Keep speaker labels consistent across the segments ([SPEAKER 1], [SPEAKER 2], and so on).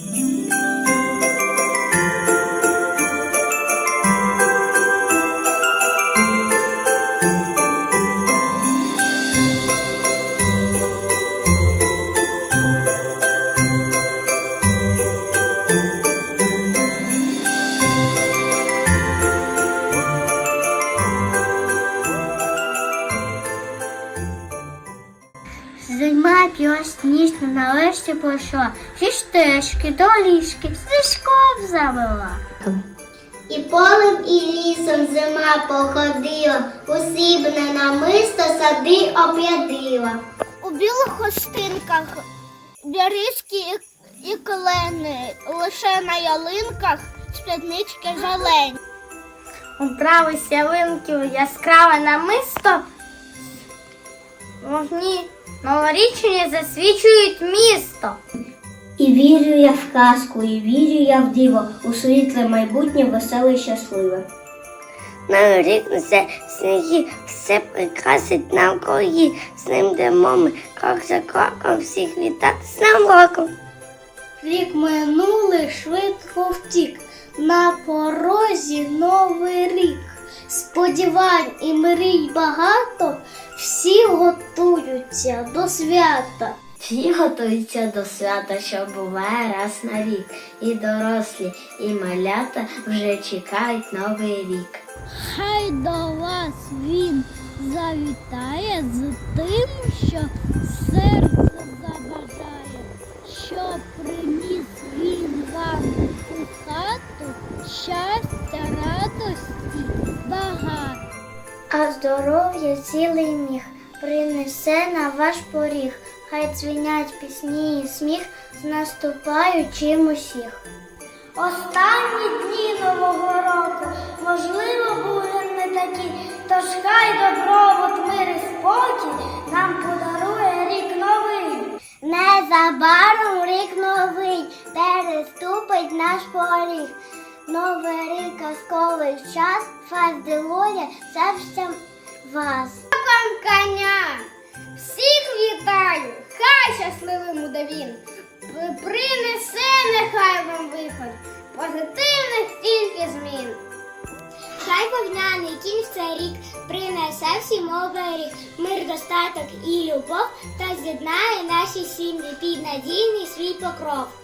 [SPEAKER 1] You Зима білосніжна нарешті пройшла, всі стежки, доріжки, стежком завела.
[SPEAKER 2] І полем, і лісом зима походила, усібне намисто сади обрядила.
[SPEAKER 1] У білих хостинках берізки і, і клени, лише на ялинках спіднички зелені. У правій ялинки яскраве намисто, вогні новорічні засвічують місто.
[SPEAKER 2] І вірю я в казку, і вірю я в диво, у світле майбутнє, веселе і щасливе.
[SPEAKER 3] Новий рік несе сніги, все прикрасить навкруги. З ним йдемо ми крок за кроком, всіх вітати з Новим роком.
[SPEAKER 1] Рік минулий швидко втік, на порозі новий рік. Сподівань і мрій багато, всі готуються до свята.
[SPEAKER 2] Всі готуються до свята, що буває раз на рік. І дорослі, і малята вже чекають новий рік.
[SPEAKER 1] Хай до вас він завітає з тим, що серце забажає, що приніс він вам у хату щастя, А здоров'я цілий міг принесе на ваш поріг. Хай дзвінять пісні і сміх з наступаючим усіх. Останні дні нового року, можливо, були не такі, тож хай добробут, мир і спокій нам подарує рік новий.
[SPEAKER 2] Незабаром рік новий переступить наш поріг. Новий рік казковий час, хай здивує серцем вас.
[SPEAKER 1] коня! Всіх вітаю! Хай щасливим буде він! Принесе нехай вам виход позитивних тільки змін.
[SPEAKER 2] Хай вогняний кінь в цей рік принесе всім оберіг, мир, достаток і любов та з'єднає наші сім'ї під надійний свій покров.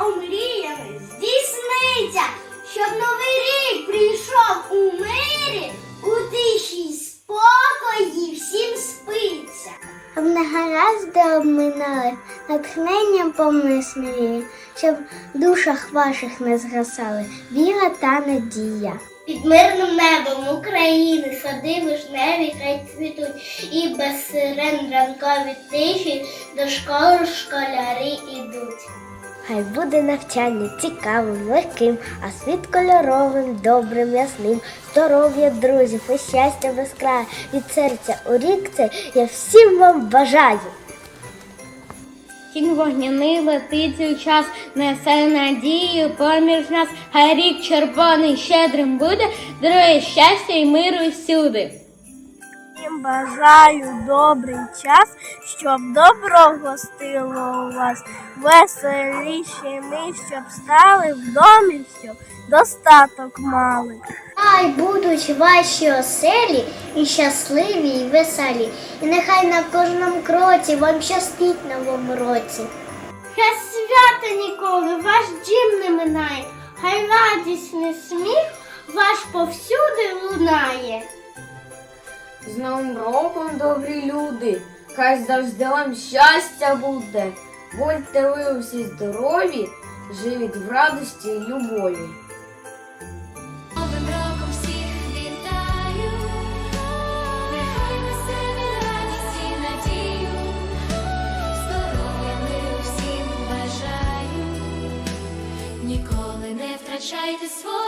[SPEAKER 2] Омріями здійсниться, щоб новий рік прийшов у мирі, у тиші й спокої всім спиться.
[SPEAKER 1] Щоб негаразди обминали, натхненням помислі, щоб в душах ваших не згасали віра та надія.
[SPEAKER 2] Під мирним небом України сади вишневі хай цвітуть, і без сирен ранкові тиші до школи школяри ідуть.
[SPEAKER 1] Хай буде навчання цікавим, легким, а світ кольоровим, добрим, ясним, здоров'я друзів і щастя без краю. Від серця у рік це я всім вам бажаю. Кінь вогняний летить у час, несе надію поміж нас, хай рік червоний щедрим буде, дарує щастя і миру всюди.
[SPEAKER 4] Бажаю добрий час, щоб добро гостило у вас, веселіші ми, щоб стали в домі, щоб достаток мали.
[SPEAKER 2] Хай будуть ваші оселі і щасливі, і веселі, і нехай на кожному кроці вам щастить новому році.
[SPEAKER 1] Хай свята ніколи ваш дім не минає, хай радісний сміх ваш повсюди лунає.
[SPEAKER 5] З Новим роком, добрі люди, хай завжди вам щастя буде. Будьте ви усі здорові, живіть в радості і любові.
[SPEAKER 6] Новим роком всіх вітаю, нехай несе він радість надію, здоров'я миру всім бажаю, ніколи не втрачайте мрію.